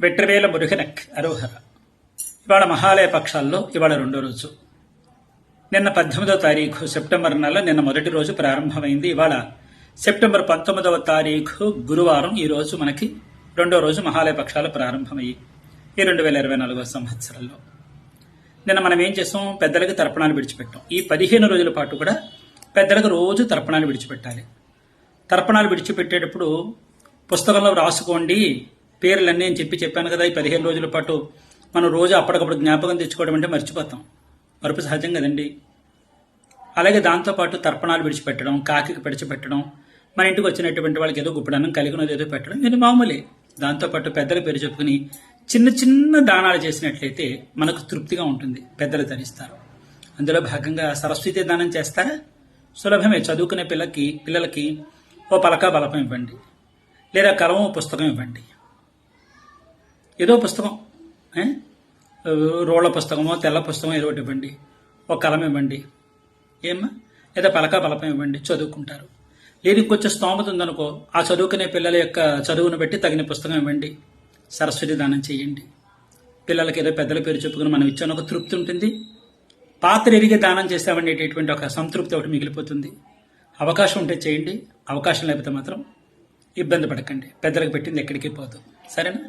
వెట్రవేల మురుగనక్ అరోహర. ఇవాళ మహాలయ పక్షాల్లో ఇవాళ రెండో రోజు. నిన్న పద్దెనిమిదవ తారీఖు సెప్టెంబర్ నెల నిన్న మొదటి రోజు ప్రారంభమైంది. ఇవాళ సెప్టెంబర్ పంతొమ్మిదవ తారీఖు గురువారం ఈ రోజు మనకి రెండో రోజు మహాలయ పక్షాలు ప్రారంభమయ్యి ఈ రెండు వేల ఇరవై నాలుగవ సంవత్సరంలో. నిన్న మనం ఏం చేసాం? పెద్దలకు తర్పణాలు విడిచిపెట్టాం. ఈ పదిహేను రోజుల పాటు కూడా పెద్దలకు రోజు తర్పణాలు విడిచిపెట్టాలి. తర్పణాలు విడిచిపెట్టేటప్పుడు పుస్తకంలో రాసుకోండి. పేర్లన్నీ అని చెప్పి చెప్పాను కదా ఈ పదిహేను రోజుల పాటు మనం రోజు అప్పటికప్పుడు జ్ఞాపకం తెచ్చుకోవడం అంటే మర్చిపోతాం. మరుపు సహజం కదండి. అలాగే దాంతోపాటు తర్పణాలు విడిచిపెట్టడం కాకికి పిడిచిపెట్టడం మన ఇంటికి వచ్చినటువంటి వాళ్ళకి ఏదో గుప్పడన్నం కలిగినది ఏదో పెట్టడం ఇది మామూలే. దాంతోపాటు పెద్దల పేరు చెప్పుకుని చిన్న చిన్న దానాలు చేసినట్లయితే మనకు తృప్తిగా ఉంటుంది. పెద్దలు ధరిస్తారు. అందులో భాగంగా సరస్వతి దానం చేస్తారా? సులభమే. చదువుకునే పిల్లకి పిల్లలకి ఓ పలక బలపం ఇవ్వండి. లేదా కలము పుస్తకం ఇవ్వండి. ఏదో పుస్తకం రోళ్ళ రోళ్ళ పుస్తకమో తెల్ల పుస్తకమో ఏదో ఒకటి ఇవ్వండి. ఒక కలం ఇవ్వండి. ఏమ్మా? లేదా పలక బలపం ఇవ్వండి. చదువుకుంటారు. లేదు ఇంకొంచెం స్తోమత ఉందనుకో ఆ చదువుకునే పిల్లల యొక్క చదువును బట్టి తగిన పుస్తకం ఇవ్వండి. సరస్వతి దానం చేయండి. పిల్లలకి ఏదో పెద్దల పేరు చెప్పుకుని మనం ఇచ్చాను ఒక తృప్తి ఉంటుంది. పాత్ర ఎరిగి దానం చేస్తామనేటటువంటి ఒక సంతృప్తి ఒకటి మిగిలిపోతుంది. అవకాశం ఉంటే చేయండి. అవకాశం లేకపోతే మాత్రం ఇబ్బంది పడకండి. పెద్దలకు పెట్టింది ఎక్కడికి పోదు. సరేనా?